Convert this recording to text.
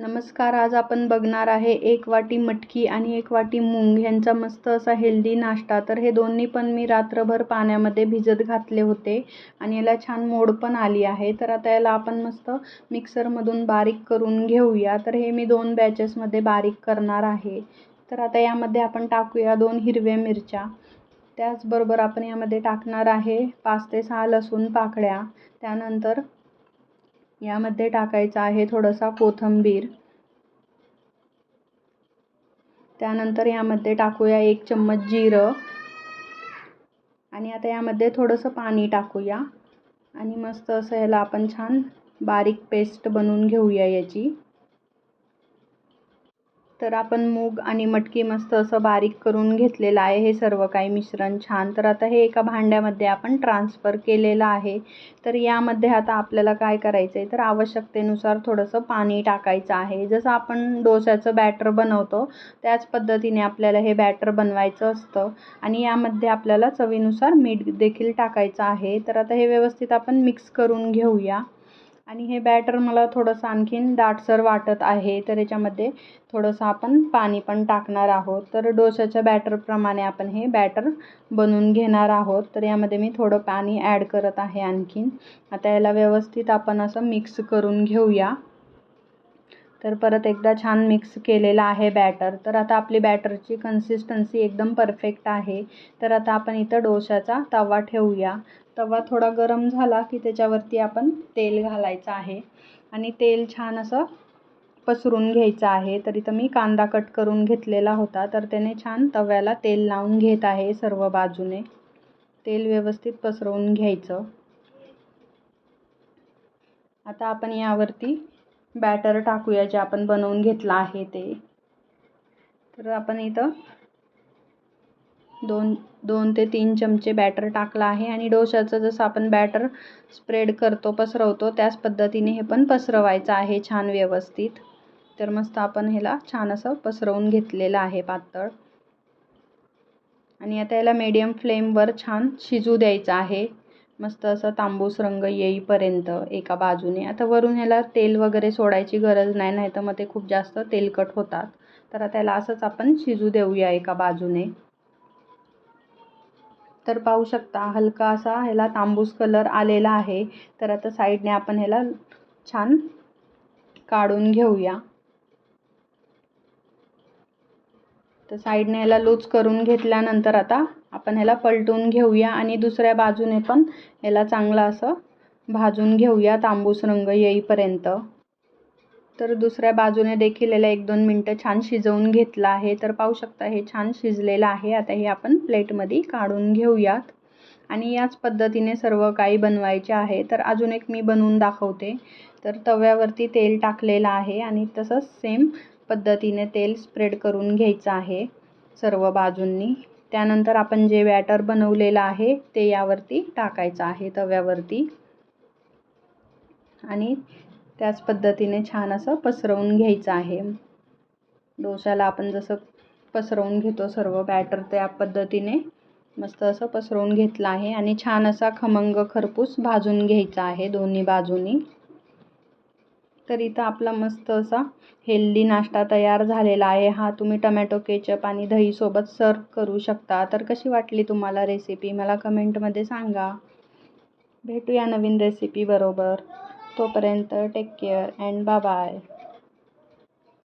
नमस्कार आज आपण बघणार आहे एक वाटी मटकी आणि एक वाटी मूंग ह्यांचा मस्त असा हेल्दी नाश्ता. तर हे दोन्ही पण मी रात्रभर पाण्यामध्ये भिजत घातले होते आणि याला छान मोड पण आली आहे. तर आता याला आपण मस्त मिक्सरमधून बारीक करून घेऊया. तर हे मी दोन बॅचेसमध्ये बारीक करणार आहे. तर आता यामध्ये आपण टाकूया दोन हिरव्या मिरच्या. त्याचबरोबर आपण यामध्ये टाकणार आहे पाच ते सहा लसूण पाकळ्या. त्यानंतर यामध्ये टाकायचा आहे थोडासा कोथिंबीर. त्यानंतर यामध्ये टाकूया एक चम्मच जिरं. आणि आता यामध्ये थोडंसं पाणी टाकूया. आणि मस्त असं ह्याला आपण छान बारीक पेस्ट बनवून घेऊया याची. तर आपण मूग आणि मटकी मस्त असं बारीक करून घेतलेलं आहे. हे सर्व काही मिश्रण छान. तर आता हे एका भांड्यामध्ये आपण ट्रान्सफर केलेलं आहे. तर यामध्ये आता आपल्याला काय करायचं आहे तर आवश्यकतेनुसार थोडंसं पाणी टाकायचं आहे. जसं आपण डोस्याचं बॅटर बनवतो त्याच पद्धतीने आपल्याला हे बॅटर बनवायचं असतं. आणि यामध्ये आपल्याला चवीनुसार मीठ देखील टाकायचं आहे. तर आता हे व्यवस्थित आपण मिक्स करून घेऊया. आणि हे बॅटर मला थोडंसं आणखीन दाटसर वाटत आहे. तर याच्यामध्ये थोडंसं आपण पाणी पण टाकणार आहोत. तर डोशाच्या बॅटरप्रमाणे आपण हे बॅटर बनवून घेणार आहोत. तर यामध्ये मी थोडं पाणी ॲड करत आहे आणखीन. आता याला व्यवस्थित आपण असं मिक्स करून घेऊया. तर परत एकदा छान मिक्स केलेलं आहे बॅटर तर आता आपली बॅटरची कन्सिस्टन्सी एकदम परफेक्ट आहे. तर आता आपण इथं डोशाचा तवा ठेवूया. तवा थोडा गरम झाला की त्याच्यावरती आपण तेल घालायचं आहे. आणि तेल छान असं पसरून घ्यायचं आहे. तर इथं मी कांदा कट करून घेतलेला होता. तर त्याने छान तव्याला तेल लावून घेत आहे सर्व बाजूने. तेल व्यवस्थित पसरवून घ्यायचं. आता आपण यावरती बॅटर टाकूया जे आपण बनवून घेतलं आहे ते. तर आपण इथं दोन दोन ते तीन चमचे बॅटर टाकलं आहे आणि डोशाचं जसं आपण बॅटर स्प्रेड करतो पसरवतो त्याच पद्धतीने हे पण पसरवायचं आहे छान व्यवस्थित. तर मस्त आपण ह्याला छान असं पसरवून घेतलेलं आहे पातळ. आणि आता याला मीडियम फ्लेमवर छान शिजू द्यायचं आहे. मस्त असं तांबूस रंग येईपर्यंत एका बाजूने. आता वरून ह्याला तेल वगैरे सोडायची गरज नाही नाही तर मग ते खूप जास्त तेलकट होतात. तर त्याला असंच आपण शिजू देऊया एका बाजूने. तर पाहू शकता हलका असा ह्याला तांबूस कलर आलेला आहे. तर आता साईडने आपण ह्याला छान काढून घेऊया. तर साईडने ह्याला लूज करून घेतल्यानंतर आता आपण ह्याला पलटून घेऊया आणि दुसऱ्या बाजूने पण ह्याला चांगलं असं भाजून घेऊया तांबूस रंग येईपर्यंत. तर दुसऱ्या बाजूने देखील याला एक दोन मिनटं छान शिजवून घेतलं आहे. तर पाहू शकता हे छान शिजलेलं आहे. आता हे आपण प्लेटमध्ये काढून घेऊयात. आणि याच पद्धतीने सर्व काही बनवायचे आहे. तर अजून एक मी बनवून दाखवते. तर तव्यावरती तेल टाकलेलं आहे आणि तसंच सेम पद्धतीने तेल स्प्रेड करून घ्यायचं आहे सर्व बाजूंनी. त्यानंतर आपण जे बॅटर बनवलेलं आहे ते यावरती टाकायचं आहे तव्यावरती. आणि त्याच पद्धतीने छान असं पसरवून घ्यायचं आहे. डोशाला आपण जसं पसरवून घेतो सर्व बॅटर त्या पद्धतीने मस्त असं पसरवून घेतलं आहे. आणि छान असा खमंग खरपूस भाजून घ्यायचा आहे दोन्ही बाजूनी. तर इथं आपला मस्त असा हेल्दी नाश्ता तयार झालेला आहे. हा तुम्ही टमॅटो केचप आणि दहीसोबत सर्व करू शकता. तर कशी वाटली तुम्हाला रेसिपी मला कमेंटमध्ये सांगा. भेटूया नवीन रेसिपी बरोबर. तोपर्यंत take care and bye bye